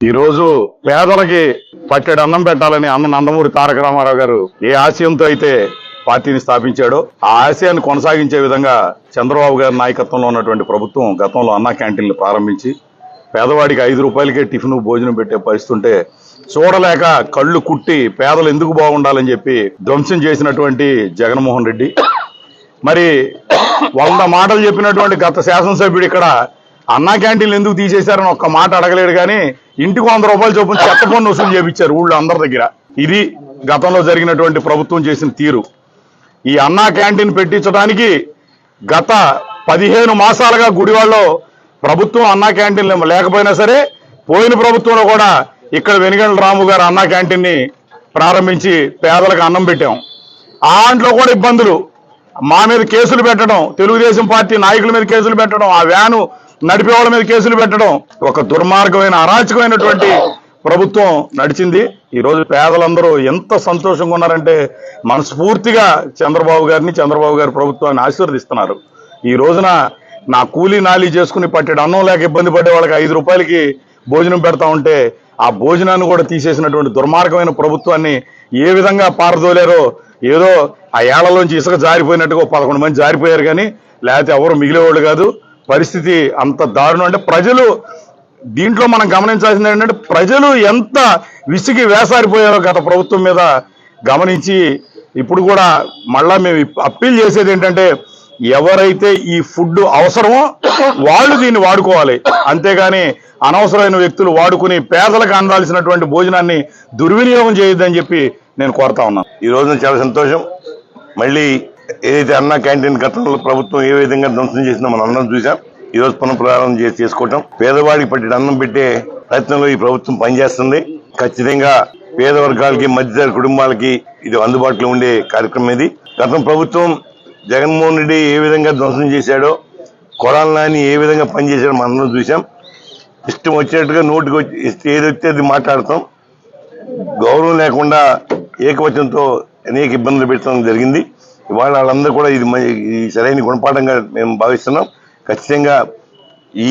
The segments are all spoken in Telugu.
ఈరోజు పేదలకి పట్టెడు అన్నం పెట్టాలని అన్న నందమూరి తారక రామారావు గారు ఏ ఆశయంతో అయితే పార్టీని స్థాపించాడో ఆ ఆశయాన్ని కొనసాగించే విధంగా చంద్రబాబు గారి నాయకత్వంలో ఉన్నటువంటి ప్రభుత్వం గతంలో అన్నా క్యాంటీన్లు ప్రారంభించి పేదవాడికి ఐదు రూపాయలకే టిఫిన్ భోజనం పెట్టే పరిస్థితి ఉంటే చూడలేక కళ్ళు కుట్టి పేదలు ఎందుకు బాగుండాలని చెప్పి ధ్వంసం చేసినటువంటి జగన్మోహన్ రెడ్డి. మరి వంద మాటలు చెప్పినటువంటి గత శాసనసభ్యుడు ఇక్కడ అన్నా క్యాంటీన్లు ఎందుకు తీసేశారని ఒక్క మాట అడగలేడు కానీ ఇంటికి వంద రూపాయలు చొప్పున చెత్త పన్ను వసూలు చేపించారు ఊళ్ళో అందరి దగ్గర. ఇది గతంలో జరిగినటువంటి ప్రభుత్వం చేసిన తీరు. ఈ అన్నా క్యాంటీన్ పెట్టించడానికి గత పదిహేను మాసాలుగా గుడివాడలో ప్రభుత్వం అన్నా క్యాంటీన్ లేకపోయినా సరే పోయిన ప్రభుత్వంలో కూడా ఇక్కడ వెనుగండ్ల రాము గారు అన్నా క్యాంటీన్ని ప్రారంభించి పేదలకు అన్నం పెట్టాం. ఆ అంట్లో కూడా ఇబ్బందులు. మా మీద కేసులు పెట్టడం తెలుగుదేశం పార్టీ నాయకుల మీద కేసులు పెట్టడం ఆ వ్యాను నడిపే వాళ్ళ మీద కేసులు పెట్టడం ఒక దుర్మార్గమైన అరాచకమైనటువంటి ప్రభుత్వం నడిచింది. ఈరోజు పేదలందరూ ఎంత సంతోషంగా ఉన్నారంటే మనస్ఫూర్తిగా చంద్రబాబు గారిని చంద్రబాబు గారి ప్రభుత్వాన్ని ఆశీర్వదిస్తున్నారు. ఈ రోజున నా కూలీ నాలి చేసుకుని పట్టెడు అన్నం లేక ఇబ్బంది పడే వాళ్ళకి ఐదు రూపాయలకి భోజనం పెడతా ఉంటే ఆ భోజనాన్ని కూడా తీసేసినటువంటి దుర్మార్గమైన ప్రభుత్వాన్ని ఏ విధంగా పారదోలేరో ఏదో ఆ ఏళ్ళలోంచి ఇసుక జారిపోయినట్టుగా పదకొండు మంది జారిపోయారు కానీ లేకపోతే ఎవరు మిగిలేవాళ్ళు కాదు. పరిస్థితి అంత దారుణం. అంటే ప్రజలు దీంట్లో మనం గమనించాల్సింది ఏంటంటే ప్రజలు ఎంత విసిగి వేసారిపోయారో గత ప్రభుత్వం మీద గమనించి ఇప్పుడు కూడా మళ్ళా మేము అప్పీల్ చేసేది ఏంటంటే ఎవరైతే ఈ ఫుడ్ అవసరమో వాళ్ళు దీన్ని వాడుకోవాలి. అంతేగాని అనవసరమైన వ్యక్తులు వాడుకుని పేదలకు అందాల్సినటువంటి భోజనాన్ని దుర్వినియోగం చేయొద్దని చెప్పి నేను కోరుతా ఉన్నాను. ఈ రోజున చాలా సంతోషం. మళ్ళీ ఏదైతే అన్న క్యాంటీన్ గతంలో ప్రభుత్వం ఏ విధంగా ధ్వంసం చేసిందో మనం అన్నం చూసాం. ఈ రోజు పునఃప్రారంభం చేసి చేసుకోవటం. పేదవాడికి పట్టిన అన్నం పెట్టే ప్రయత్నంలో ఈ ప్రభుత్వం పనిచేస్తుంది. ఖచ్చితంగా పేద వర్గాలకి మధ్యతర కుటుంబాలకి ఇది అందుబాటులో ఉండే కార్యక్రమం ఇది. గతం ప్రభుత్వం జగన్మోహన్ రెడ్డి ఏ విధంగా ధ్వంసం చేశాడో కొడాల నాని ఏ విధంగా పనిచేశాడో మనం చూసాం. ఇష్టం వచ్చినట్టుగా నోటికి వచ్చి ఏది వస్తే అది మాట్లాడతాం. గౌరవం లేకుండా ఏకవచనంతో అనేక ఇబ్బందులు పెట్టడం జరిగింది. ఇవాళ వాళ్ళందరూ కూడా ఇది మ- ఇది సరైన గుణపాఠంగా మేము భావిస్తున్నాం. ఖచ్చితంగా ఈ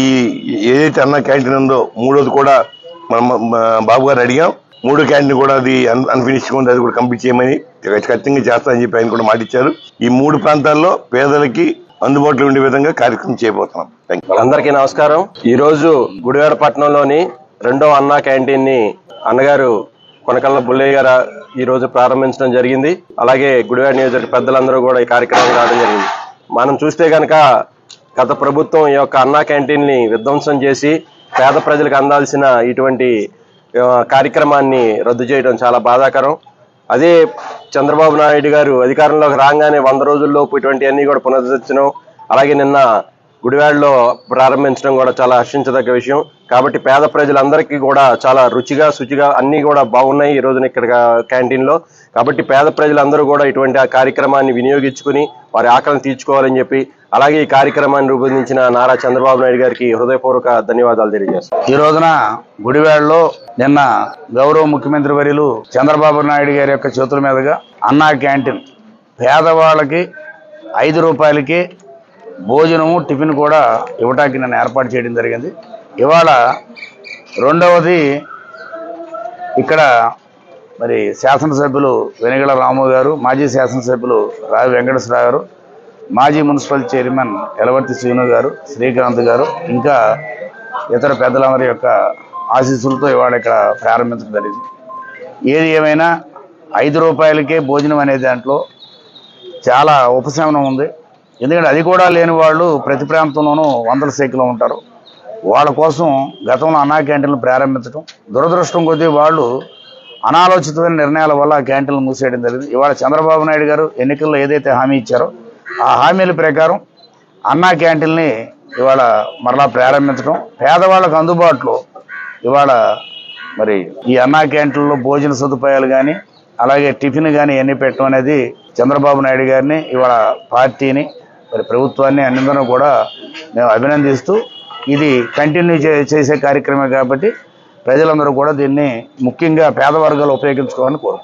ఏదైతే అన్న క్యాంటీన్ ఉందో మూడోది కూడా మనం బాబు గారు అడిగాం. మూడో క్యాంటీన్ కూడా అది అన్ఫినిష్ ఉంది అది కూడా కంప్లీట్ చేయమని ఖచ్చితంగా చేస్తామని చెప్పి ఆయన కూడా మాటిచ్చారు. ఈ మూడు ప్రాంతాల్లో పేదలకి అందుబాటులో ఉండే విధంగా కార్యక్రమం చేయబోతున్నాం. అందరికీ నమస్కారం. ఈ రోజు గుడివాడ రెండో అన్నా క్యాంటీన్ని అన్నగారు కొనకల్ల బుల్లయ్య గారు ఈ రోజు ప్రారంభించడం జరిగింది. అలాగే గుడివాడ నియోజకవర్గ పెద్దలందరూ కూడా ఈ కార్యక్రమం రావడం జరిగింది. మనం చూస్తే కనుక గత ప్రభుత్వం ఈ యొక్క అన్నా క్యాంటీన్ని విధ్వంసం చేసి పేద ప్రజలకు అందాల్సిన ఇటువంటి కార్యక్రమాన్ని రద్దు చేయడం చాలా బాధాకరం. అదే చంద్రబాబు నాయుడు గారు అధికారంలోకి రాగానే వంద రోజుల్లోపు ఇటువంటివన్నీ కూడా పునరుద్ధరించడం అలాగే నిన్న గుడివాడలో ప్రారంభించడం కూడా చాలా హర్షించదగ్గ విషయం. కాబట్టి పేద ప్రజలందరికీ కూడా చాలా రుచిగా శుచిగా అన్నీ కూడా బాగున్నాయి ఈ రోజున ఇక్కడ క్యాంటీన్లో. కాబట్టి పేద ప్రజలందరూ కూడా ఇటువంటి ఆ కార్యక్రమాన్ని వినియోగించుకుని వారి ఆకలిని తీర్చుకోవాలని చెప్పి అలాగే ఈ కార్యక్రమాన్ని రూపొందించిన నారా చంద్రబాబు నాయుడు గారికి హృదయపూర్వక ధన్యవాదాలు తెలియజేస్తాను. ఈ రోజున గుడివాడలో నిన్న గౌరవ ముఖ్యమంత్రి వర్యులు చంద్రబాబు నాయుడు గారి యొక్క చేతుల మీదుగా అన్నా క్యాంటీన్. పేదవాళ్ళకి ఐదు రూపాయలకి భోజనము టిఫిన్ కూడా ఇవ్వటానికి నన్ను ఏర్పాటు చేయడం జరిగింది. ఇవాళ రెండవది ఇక్కడ మరి శాసనసభ్యులు వెనగల రాము గారు మాజీ శాసనసభ్యులు రావి వెంకటేశ్వరరావు గారు మాజీ మున్సిపల్ చైర్మన్ ఎలవర్తి శ్రీను గారు శ్రీకాంత్ గారు ఇంకా ఇతర పెద్దలందరి యొక్క ఆశీస్సులతో ఇవాళ ఇక్కడ ప్రారంభించడం జరిగింది. ఏది ఏమైనా ఐదు రూపాయలకే భోజనం అనే దాంట్లో చాలా ఉపశమనం ఉంది. ఎందుకంటే అది కూడా లేని వాళ్ళు ప్రతి ప్రాంతంలోనూ వందల సంఖ్యలో ఉంటారు. వాళ్ళ కోసం గతంలో అన్నా క్యాంటీన్లు ప్రారంభించడం దురదృష్టం కొద్దీ వాళ్ళు అనాలోచితమైన నిర్ణయాల వల్ల ఆ క్యాంటీన్లు మూసేయడం జరిగింది. ఇవాళ చంద్రబాబు నాయుడు గారు ఎన్నికల్లో ఏదైతే హామీ ఇచ్చారో ఆ హామీల ప్రకారం అన్నా క్యాంటీన్ని ఇవాళ మరలా ప్రారంభించడం పేదవాళ్ళకు అందుబాటులో ఇవాళ మరి ఈ అన్నా క్యాంటీన్లో భోజన సదుపాయాలు కానీ అలాగే టిఫిన్ కానీ ఎన్ని పెట్టడం అనేది చంద్రబాబు నాయుడు గారిని ఇవాళ పార్టీని మరి ప్రభుత్వాన్ని అన్నిందరం కూడా మేము అభినందిస్తూ ఇది కంటిన్యూ చే- చేసే కార్యక్రమే కాబట్టి ప్రజలందరూ కూడా దీన్ని ముఖ్యంగా పేద వర్గాలు ఉపయోగించుకోవాలని కోరుకుంటున్నాం.